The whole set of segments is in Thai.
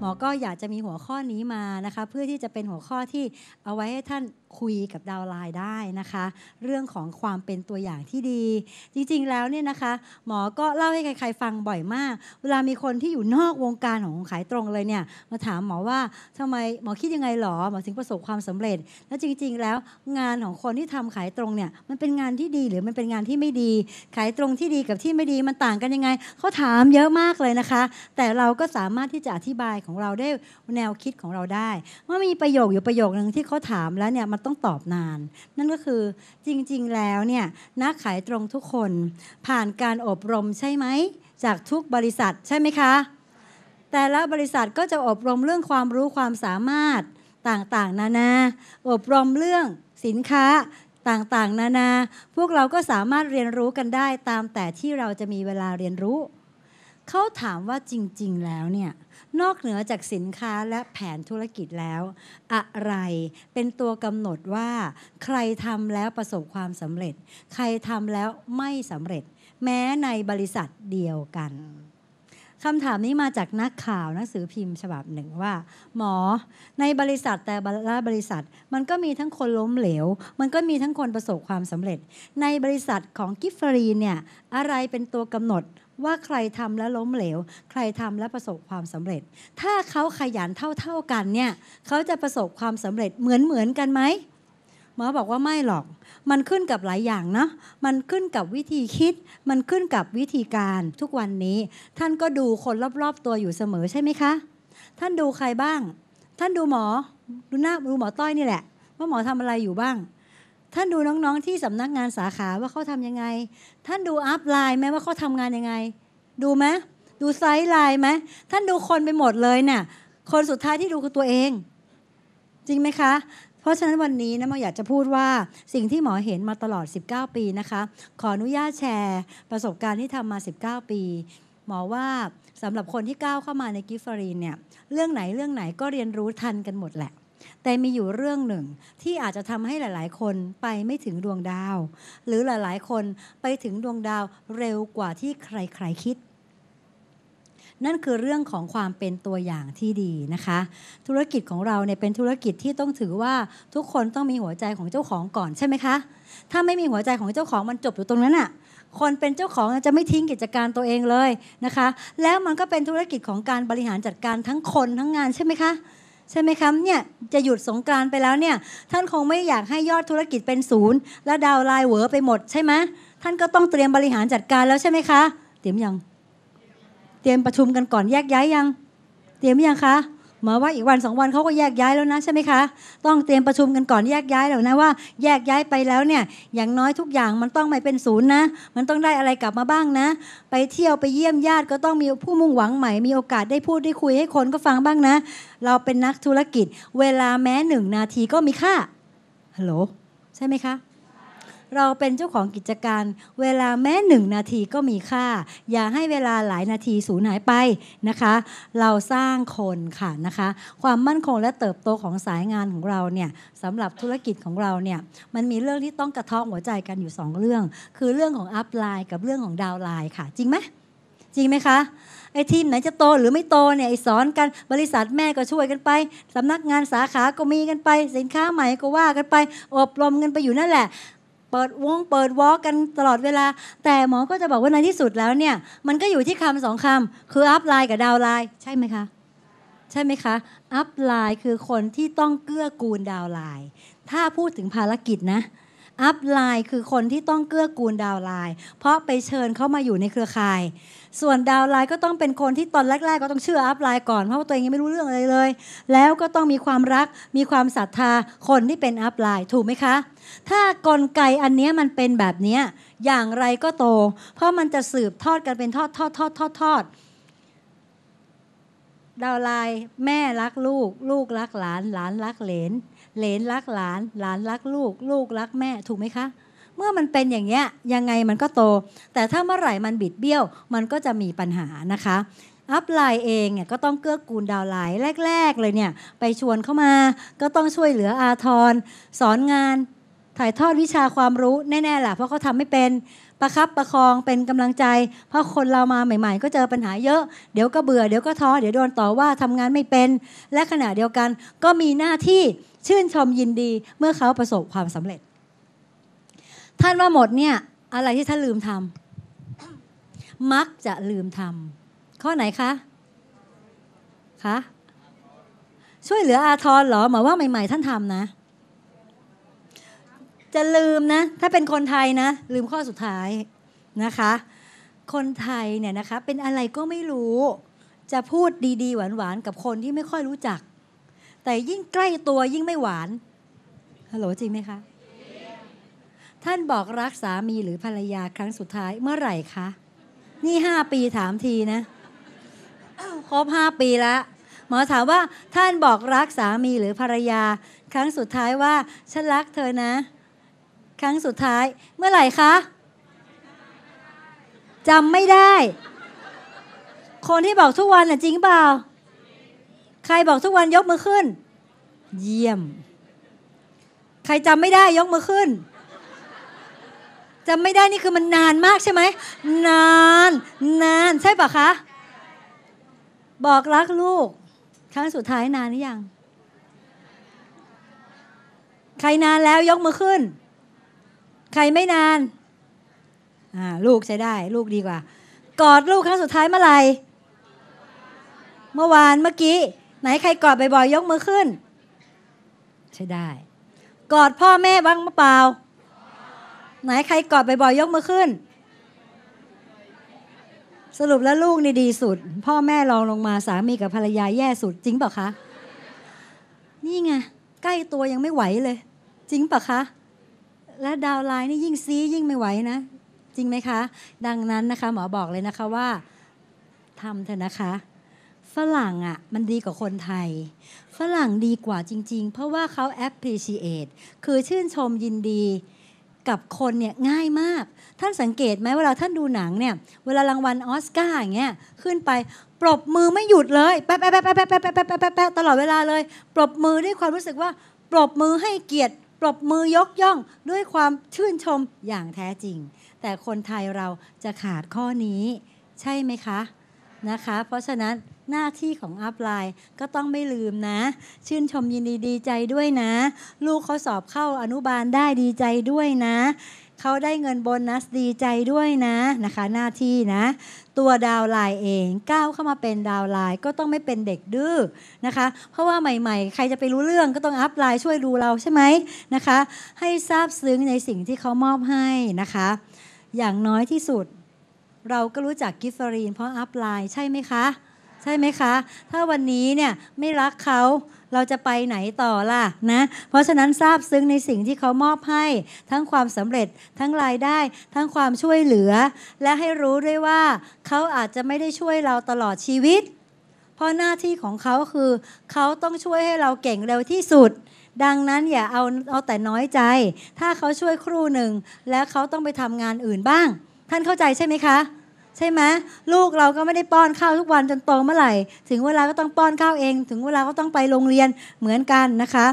หมอก็อยากจะมีหัวข้อนี้มานะคะ เพื่อที่จะเป็นหัวข้อที่เอาไว้ให้ท่าน คุยกับดาวไลน์ได้นะคะ เรื่องของความเป็นตัวอย่างที่ดี จริงๆแล้วเนี่ยนะคะ หมอก็เล่าให้ใครๆฟังบ่อยมาก เวลามีคนที่อยู่นอกวงการของขายตรงเลยเนี่ยมาถามหมอว่าทำไมหมอคิดยังไงหรอหมอถึงประสบความสำเร็จ แล้วจริง ๆ แล้วงานของคนที่ทำขายตรงเนี่ยมันเป็นงานที่ดีหรือมันเป็นงานที่ไม่ดี ขายตรงที่ดีกับที่ไม่ดีมันต่างกันยังไงเขาถามเยอะมากเลยนะคะ แต่เราก็สามารถที่จะอธิบายของเราได้แนวคิดของเราได้ว่ามีประโยคอยู่ประโยคนึงที่เขาถามแล้วเนี่ยมันต้องตอบนาน นั่นก็คือจริงๆแล้วเนี่ยนักขายตรงทุกคนผ่านการอบรมใช่ไหม จากทุกบริษัทใช่ไหมคะ แต่ละบริษัทก็จะอบรมเรื่องความรู้ความสามารถต่างๆ นานา อบรมเรื่องสินค้าต่างๆ นานา พวกเราก็สามารถเรียนรู้กันได้ตามแต่ที่เราจะมีเวลาเรียนรู้ เขาถามว่าจริง ๆ แล้วเนี่ยนอกเหนือจากสินค้าและแผนธุรกิจแล้ว อะไรเป็นตัวกำหนดว่า ใครทำแล้วประสบความสำเร็จ ใครทำแล้วไม่สำเร็จ แม้ในบริษัทเดียวกันคำถามนี้มาจากนักข่าวหนังสือพิมพ์ฉบับหนึ่งว่า หมอในบริษัทแต่ละบริษัท มันก็มีทั้งคนล้มเหลว มันก็มีทั้งคนประสบความสำเร็จ ในบริษัทของกิฟฟรีเนี่ยอะไรเป็นตัวกำหนด ว่าใครทำแล้วล้มเหลว ใครทำแล้วประสบความสำเร็จ ถ้าเขาขยันเท่าๆกันเนี่ยเขาจะประสบความสำเร็จเหมือนเหมือนกันไหมหมอบอกว่าไม่หรอก มันขึ้นกับหลายอย่างนะมันขึ้นกับวิธีคิด มันขึ้นกับวิธีการทุกวันนี้ ท่านก็ดูคนรอบๆตัวอยู่เสมอใช่ไหมคะ ท่านดูใครบ้าง ท่านดูหมอ ดูหน้าดูหมอต้อยนี่แหละ ว่าหมอทำอะไรอยู่บ้าง ท่านดูน้องๆที่สำนักงานสาขาว่าเขาทำยังไง ท่านดูอัพไลน์ไหมว่าเขาทำงานยังไง ดูไหมดูไซส์ไลน์ไหมท่านดูคนไปหมดเลยเนี่ยคนสุดท้ายที่ดูคือตัวเอง จริงไหมคะ เพราะฉะนั้นวันนี้นะหมออยากจะพูดว่าสิ่งที่หมอเห็นมาตลอด 19 ปีนะคะ ขออนุญาตแชร์ ประสบการณ์ที่ทำมา 19 ปี หมอว่าสำหรับคนที่ก้าวเข้ามาในกิฟฟรีนเนี่ยเรื่องไหนเรื่องไหนก็เรียนรู้ทันกันหมดแหละ แต่มีอยู่เรื่องหนึ่งที่อาจจะทำให้หลาย ๆ คนไปไม่ถึงดวงดาว หรือหลาย ๆ คนไปถึงดวงดาวเร็วกว่าที่ใคร ๆ คิด นั่นคือเรื่องของความเป็นตัวอย่างที่ดีนะคะ ธุรกิจของเราเนี่ยเป็นธุรกิจที่ต้องถือว่าทุกคนต้องมีหัวใจของเจ้าของก่อนใช่ไหมคะ ถ้าไม่มีหัวใจของเจ้าของมันจบอยู่ตรงนั้นอะ่ะคนเป็นเจ้าของจะไม่ทิ้งกิจการตัวเองเลยนะคะ แล้วมันก็เป็นธุรกิจของการบริหารจัดการทั้งคนทั้งงานใช่ไหมคะ ใช่ไหมครับเนี่ยจะหยุดสงกรานไปแล้วเนี่ยท่านคงไม่อยากให้ยอดธุรกิจเป็นศูนย์และดาวไลน์เหวอไปหมดใช่ไหมท่านก็ต้องเตรียมบริหารจัดการแล้วใช่ไหมคะ เตรียมยัง เตรียมประชุมกันก่อนแยกย้ายยัง เตรียมยังคะ หมอว่าอีกวันสองวันเขาก็แยกย้ายแล้วนะใช่ไหมคะ ต้องเตรียมประชุมกันก่อนแยกย้ายแล้วนะว่า แยกย้ายไปแล้วเนี่ยอย่างน้อยทุกอย่างมันต้องไม่เป็นศูนย์นะ มันต้องได้อะไรกลับมาบ้างนะ ไปเที่ยวไปเยี่ยมญาติก็ต้องมีผู้มุ่งหวังใหม่มีโอกาสได้พูดได้คุยให้คนก็ฟังบ้างนะ เราเป็นนักธุรกิจ เวลาแม้หนึ่งนาทีก็มีค่าฮัลโหลใช่ไหมคะ เราเป็นเจ้าของกิจการ เวลาแม้หนึ่งนาทีก็มีค่า อย่าให้เวลาหลายนาทีสูญหายไปนะคะ เราสร้างคนค่ะนะคะ ความมั่นคงและเติบโตของสายงานของเราเนี่ยสำหรับธุรกิจของเราเนี่ยมันมีเรื่องที่ต้องกระทบหัวใจกันอยู่ 2 เรื่อง คือเรื่องของอัพไลน์กับเรื่องของดาวไลน์ค่ะ จริงไหมจริงไหมคะไอ้ทีมไหนจะโตหรือไม่โตเนี่ยไอ้สอนกันบริษัทแม่ก็ช่วยกันไปสำนักงานสาขาก็มีกันไป สินค้าใหม่ก็ว่ากันไป อบรมกันไปอยู่นั่นแหละ ปิดวงเปิดวอลกันตลอดเวลา แต่หมอก็จะบอกว่าในที่สุดแล้วเนี่ย มันก็อยู่ที่คำสองคำคืออัพไลน์กับดาวไลน์ใช่ไหมคะ ใช่ไหมคะ อัพไลน์คือคนที่ต้องเกื้อกูลดาวไลน์ถ้าพูดถึงภารกิจนะ อัพไลน์คือคนที่ต้องเกื้อกูลดาวไลน์ เพราะไปเชิญเข้ามาอยู่ในเครือข่าย ส่วนดาวไลน์ก็ต้องเป็นคนที่ตอนแรก ๆ ก็ต้องเชื่ออัพไลน์ก่อนเพราะว่าตัวเองยังไม่รู้เรื่องอะไรเลย แล้วก็ต้องมีความรักมีความศรัทธาคนที่เป็นอัพไลน์ถูกไหมคะ ถ้ากลไกอันนี้มันเป็นแบบนี้อย่างไรก็โต เพราะมันจะสืบทอดกันเป็นทอดทอดทอดทอดทอดดาวไลน์แม่รักลูก ลูกรักหลานหลานรักเหลน เหลนรักหลาน หลานรักลูก ลูกรักแม่ถูกไหมคะ เมื่อมันเป็นอย่างเงี้ยยังไงมันก็โต แต่ถ้าเมื่อไหร่มันบิดเบี้ยว มันก็จะมีปัญหานะคะอัพไลน์เองเนี่ยก็ต้องเกื้อกูลดาวไลน์แรก ๆ เลยเนี่ย ไปชวนเข้ามาก็ต้องช่วยเหลืออาทร สอนงาน ถ่ายทอดวิชาความรู้แน่ๆแหละเพราะเขาทำไม่เป็นประคับประคองเป็นกำลังใจ เพราะคนเรามาใหม่ ๆ ก็เจอปัญหาเยอะ เดี๋ยวก็เบื่อเดี๋ยวก็ท้อเดี๋ยวโดนต่อว่าทำงานไม่เป็น และขณะเดียวกันก็มีหน้าที่ ชื่นชมยินดีเมื่อเขาประสบความสำเร็จ ท่านว่าหมดเนี่ยอะไรที่ท่านลืมทำมักจะลืมทำข้อไหนคะคะช่วยเหลืออาทรหรอหมายว่าใหม่ ๆ ท่านทำนะ จะลืมนะ ถ้าเป็นคนไทยนะ ลืมข้อสุดท้ายนะคะ คนไทยเนี่ยนะคะ เป็นอะไรก็ไม่รู้ จะพูดดีๆ หวานๆ กับคนที่ไม่ค่อยรู้จัก แต่ยิ่งใกล้ตัวยิ่งไม่หวานฮัลโหลจริงไหมคะ ท่านบอกรักสามีหรือภรรยาครั้งสุดท้ายเมื่อไหร่คะ นี่ห้าปีถามทีนะครบห้าปีแล้วหมอถามว่าท่านบอกรักสามีหรือภรรยา ครั้งสุดท้ายว่าฉันรักเธอนะ ครั้งสุดท้ายเมื่อไหร่คะจำไม่ได้ คนที่บอกทุกวันน่ะจริงเปล่า ใครบอกทุกวันยกมือขึ้น เยี่ยม ใครจำไม่ได้ยกมือขึ้นจำไม่ได้นี่คือมันนานมากใช่ไหม นาน นานใช่ปะคะ บอกรักลูก ครั้งสุดท้ายนานหรือยัง ใครนานแล้วยกมือขึ้น ใครไม่นานอ่าลูกใช้ได้ ลูกดีกว่า กอดลูกครั้งสุดท้ายเมื่อไหร่ เมื่อวานเมื่อกี้ ไหนใครกอดบ่อยๆยกมือขึ้น ใช้ได้ กอดพ่อแม่บ้างเปล่า ไหนใครกอดบ่อยๆยกมือขึ้น สรุปแล้วลูกนี่ดีสุด พ่อแม่รองลงมาสามีกับภรรยาแย่สุดจริงเปล่าคะ นี่ไงใกล้ตัวยังไม่ไหวเลย จริงเปล่าคะและดาวไลน์นี่ยิ่งซียิ่งไม่ไหวนะ จริงไหมคะ ดังนั้นนะคะ หมอบอกเลยนะคะว่าทำเถอะนะคะ ฝรั่งอะ่ะมันดีกว่าคนไทย ฝรั่งดีกว่าจริง ๆ เพราะว่าเขา appreciate คือชื่นชมยินดีกับคนเนี่ยง่ายมาก ท่านสังเกตไหมเวลาท่านดูหนังเนี่ย เวลารางวัลออสการ์อย่างเงี้ยขึ้นไปปรบมือไม่หยุดเลยแป๊ะแป๊ะแป๊ะแป๊ะแป๊ะแป๊ะแป๊ะแป๊ะแป๊ะตลอดเวลาเลย ปรบมือด้วยความรู้สึกว่า ปรบมือให้เกียรติ ปรบมือยกย่องด้วยความชื่นชมอย่างแท้จริง แต่คนไทยเราจะขาดข้อนี้ ใช่ไหมคะ นะคะ เพราะฉะนั้นหน้าที่ของอัพไลน์ก็ต้องไม่ลืมนะ ชื่นชมยินดีดีใจด้วยนะ ลูกเขาสอบเข้าอนุบาลได้ดีใจด้วยนะเขาได้เงินโบนัสดีใจด้วยนะนะคะ หน้าที่นะ ตัวดาวไลน์เองก้าวเข้ามาเป็นดาวไลน์ก็ต้องไม่เป็นเด็กดื้อนะคะ เพราะว่าใหม่ๆ ใครจะไปรู้เรื่องก็ต้องอัพไลน์ช่วยดูเราใช่ไหมนะคะ ให้ทราบซึ้งในสิ่งที่เขามอบให้นะคะ อย่างน้อยที่สุด เราก็รู้จักกิฟฟรีนเพราะอัพไลน์ใช่ไหมคะ ใช่ไหมคะ ถ้าวันนี้เนี่ยไม่รักเขาเราจะไปไหนต่อล่ะนะ เพราะฉะนั้นทราบซึ้งในสิ่งที่เขามอบให้ ทั้งความสำเร็จทั้งรายได้ ทั้งความช่วยเหลือ และให้รู้ด้วยว่า เขาอาจจะไม่ได้ช่วยเราตลอดชีวิต เพราะหน้าที่ของเขาคือ เขาต้องช่วยให้เราเก่งเร็วที่สุด ดังนั้นอย่าเอาเอาแต่น้อยใจ ถ้าเขาช่วยครู่หนึ่ง แล้วเขาต้องไปทำงานอื่นบ้าง ท่านเข้าใจใช่ไหมคะ ใช่ไหมลูกเราก็ไม่ได้ป้อนข้าวทุกวันจนโตเมื่อไหร่ ถึงเวลาก็ต้องป้อนข้าวเอง ถึงเวลาก็ต้องไปโรงเรียนเหมือนกันนะคะ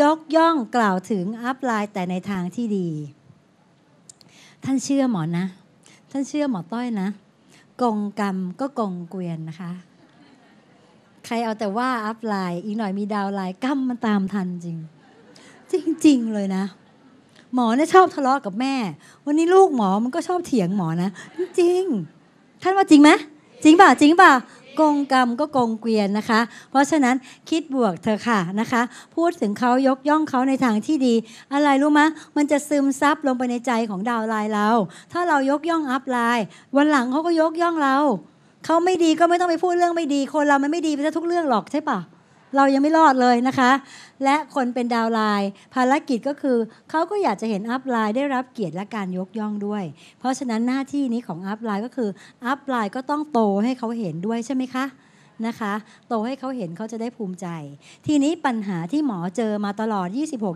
ยกย่องกล่าวถึงอัพไลน์แต่ในทางที่ดี ท่านเชื่อหมอนะ ท่านเชื่อหมอต้อยนะ กงกรรมก็กงเกวียนนะคะ ใครเอาแต่ว่าอัพไลน์อีกหน่อยมีดาวไลน์กั้มมันตามทันจริง จริง ๆ เลยนะหมอเนี่ยชอบทะเลาะกับแม่ วันนี้ลูกหมอมันก็ชอบเถียงหมอนะ จริง ท่านว่าจริงไหมจริงป่ะจริงป่ะกงกรรมก็กงเกวียนนะคะ เพราะฉะนั้นคิดบวกเธอค่ะนะคะ พูดถึงเขายกย่องเขาในทางที่ดี อะไรรู้ไหมมันจะซึมซับลงไปในใจของดาวไลน์เรา ถ้าเรายกย่องอัพไลน์วันหลังเขาก็ยกย่องเราเขาไม่ดีก็ไม่ต้องไปพูดเรื่องไม่ดี คนเรามันไม่ดีไปซะทุกเรื่องหรอกใช่ป่ะ เรายังไม่รอดเลยนะคะ และคนเป็นดาวไลน์ภารกิจก็คือเขาก็อยากจะเห็นอัพไลน์ได้รับเกียรติและการยกย่องด้วย เพราะฉะนั้นหน้าที่นี้ของอัพไลน์ก็คืออัพไลน์ก็ต้องโตให้เขาเห็นด้วยใช่ไหมคะนะคะ โตให้เขาเห็นเขาจะได้ภูมิใจ ทีนี้ปัญหาที่หมอเจอมาตลอด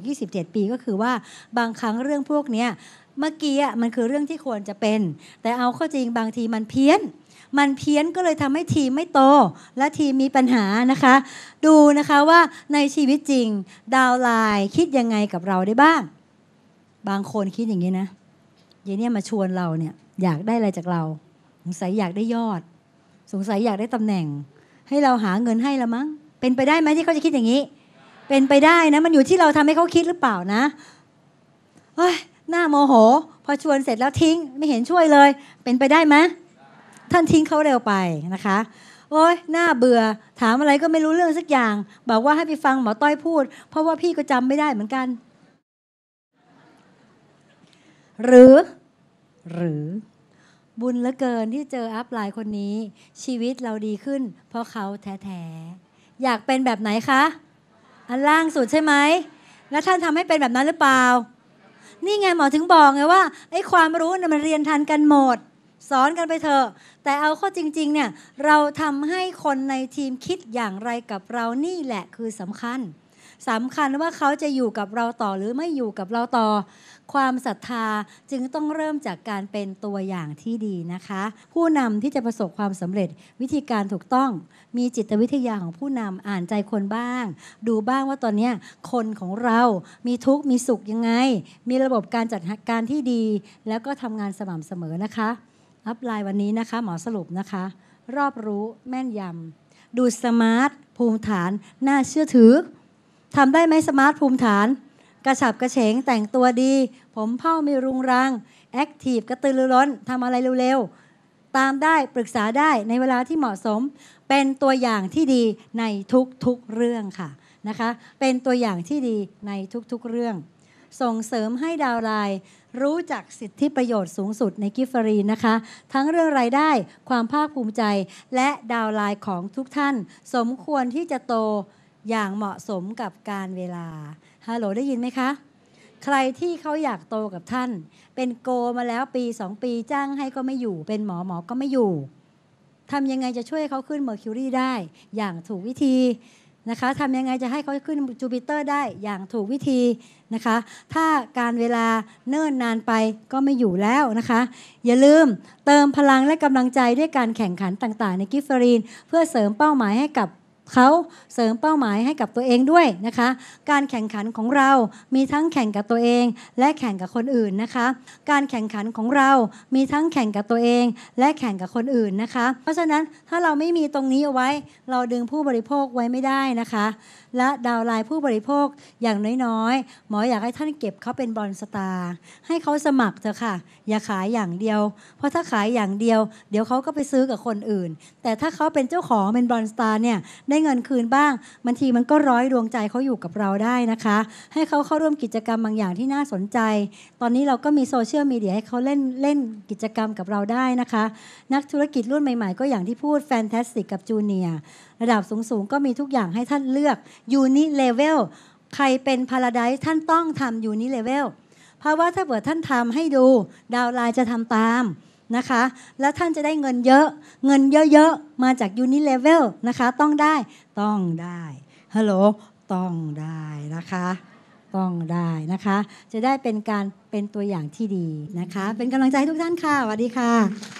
26-27 ปีก็คือว่าบางครั้งเรื่องพวกนี้เมื่อกี้มันคือเรื่องที่ควรจะเป็น แต่เอาเข้าจริงบางทีมันเพี้ยน มันเพี้ยนก็เลยทำให้ทีมไม่โต และทีมมีปัญหานะคะ ดูนะคะว่าในชีวิตจริง ดาวไลน์คิดยังไงกับเราได้บ้าง บางคนคิดอย่างนี้นะเยเนี่ยมาชวนเราเนี่ยอยากได้อะไรจากเรา สงสัยอยากได้ยอด สงสัยอยากได้ตำแหน่ง ให้เราหาเงินให้ละมั้ง เป็นไปได้ไหมที่เขาจะคิดอย่างนี้ เป็นไปได้นะ มันอยู่ที่เราทำให้เขาคิดหรือเปล่านะเฮ้ยหน้าโมโห พอชวนเสร็จแล้วทิ้ง ไม่เห็นช่วยเลย เป็นไปได้ไหม ท่านทิ้งเขาเร็วไปนะคะ โอ้ยหน้าเบื่อ ถามอะไรก็ไม่รู้เรื่องสักอย่าง บอกว่าให้ไปฟังหมอต้อยพูด เพราะว่าพี่ก็จำไม่ได้เหมือนกัน หรือ หรือบุญเหลือเกินที่เจออัพไลน์คนนี้ ชีวิตเราดีขึ้น เพราะเขาแท้ๆ อยากเป็นแบบไหนคะ อันล่างสุดใช่ไหม แล้วท่านทำให้เป็นแบบนั้นหรือเปล่า นี่ไงหมอถึงบอกไงว่าไอ้ความรู้เนี่ยมันเรียนทันกันหมด สอนกันไปเถอะ แต่เอาข้อจริง ๆ เนี่ย เราทำให้คนในทีมคิดอย่างไรกับเรานี่แหละคือสำคัญสำคัญว่าเขาจะอยู่กับเราต่อหรือไม่อยู่กับเราต่อ ความศรัทธาจึงต้องเริ่มจากการเป็นตัวอย่างที่ดีนะคะ ผู้นำที่จะประสบความสำเร็จวิธีการถูกต้อง มีจิตวิทยาของผู้นำอ่านใจคนบ้าง ดูบ้างว่าตอนนี้คนของเรามีทุกข์มีสุขยังไง มีระบบการจัดการที่ดี แล้วก็ทำงานสม่ำเสมอนะคะ อัพไลน์วันนี้นะคะ หมอสรุปนะคะ รอบรู้แม่นยำดูสมาร์ทภูมิฐานน่าเชื่อถือทำได้ไหมสมาร์ทภูมิฐาน กระฉับกระเฉงแต่งตัวดี ผมเผ้ามีรุงรังแอคทีฟกระตือรือร้นทำอะไรเร็วๆ ตามได้ปรึกษาได้ในเวลาที่เหมาะสม เป็นตัวอย่างที่ดีในทุกๆเรื่องค่ะนะคะ เป็นตัวอย่างที่ดีในทุกๆเรื่อง ส่งเสริมให้ดาวไลน์ รู้จักสิทธิประโยชน์สูงสุดในกิฟฟรีนะคะ ทั้งเรื่องรายได้ความภาคภูมิใจ และดาวไลน์ของทุกท่าน สมควรที่จะโตอย่างเหมาะสมกับการเวลาฮัลโหลได้ยินไหมคะใครที่เขาอยากโตกับท่าน เป็นโกมาแล้วปีสองปีจ้างให้ก็ไม่อยู่ เป็นหมอหมอก็ไม่อยู่ทำยังไงจะช่วยเขาขึ้นเมอร์คิวรีได้ อย่างถูกวิธีนะคะทำยังไงจะให้เขาขึ้นจูปิเตอร์ได้อย่างถูกวิธี นะคะ ถ้าการเวลาเนิ่นนานไปก็ไม่อยู่แล้วนะคะ อย่าลืมเติมพลังและกำลังใจด้วยการแข่งขันต่างๆ ในกิฟเฟอรีน เพื่อเสริมเป้าหมายให้กับ เขาเสริมเป้าหมายให้กับตัวเองด้วยนะคะ การแข่งขันของเรามีทั้งแข่งกับตัวเอง และแข่งกับคนอื่นนะคะ การแข่งขันของเรามีทั้งแข่งกับตัวเอง และแข่งกับคนอื่นนะคะ เพราะฉะนั้นถ้าเราไม่มีตรงนี้เอาไว้ เราดึงผู้บริโภคไว้ไม่ได้นะคะ และดาวไลน์ผู้บริโภคอย่างน้อยๆ หมออยากให้ท่านเก็บเขาเป็นบอลสตาร์ให้เขาสมัครเถอะค่ะ อย่าขายอย่างเดียว เพราะถ้าขายอย่างเดียว เดี๋ยวเขาก็ไปซื้อกับคนอื่น แต่ถ้าเขาเป็นเจ้าของเป็นบอลสตาร์เนี่ยไได้เงินคืนบ้างบางทีมันก็ร้อยดวงใจเขาอยู่กับเราได้นะคะ ให้เขาเข้าร่วมกิจกรรมบางอย่างที่น่าสนใจ ตอนนี้เราก็มีโซเชียลมีเดียให้เขาเล่นเล่นกิจกรรมกับเราได้นะคะ นักธุรกิจรุ่นใหม่ๆ ก็อย่างที่พูดแฟนตาสติกกับจูเนียระดับสูงๆก็มีทุกอย่างให้ท่านเลือกยูนิเลเวลใครเป็นพาราไดท่านต้องทำยูนิเลเวลเพราะว่าถ้าเกิดท่านทำให้ดู ดาวไลน์จะทำตาม นะคะ แล้วท่านจะได้เงินเยอะ เงินเยอะๆ มาจากยูนิเลเวลนะคะ ต้องได้ ต้องได้ ฮัลโหล ต้องได้นะคะ ต้องได้นะคะ จะได้เป็นการเป็นตัวอย่างที่ดีนะคะ เป็นกำลังใจให้ทุกท่านค่ะสวัสดีค่ะ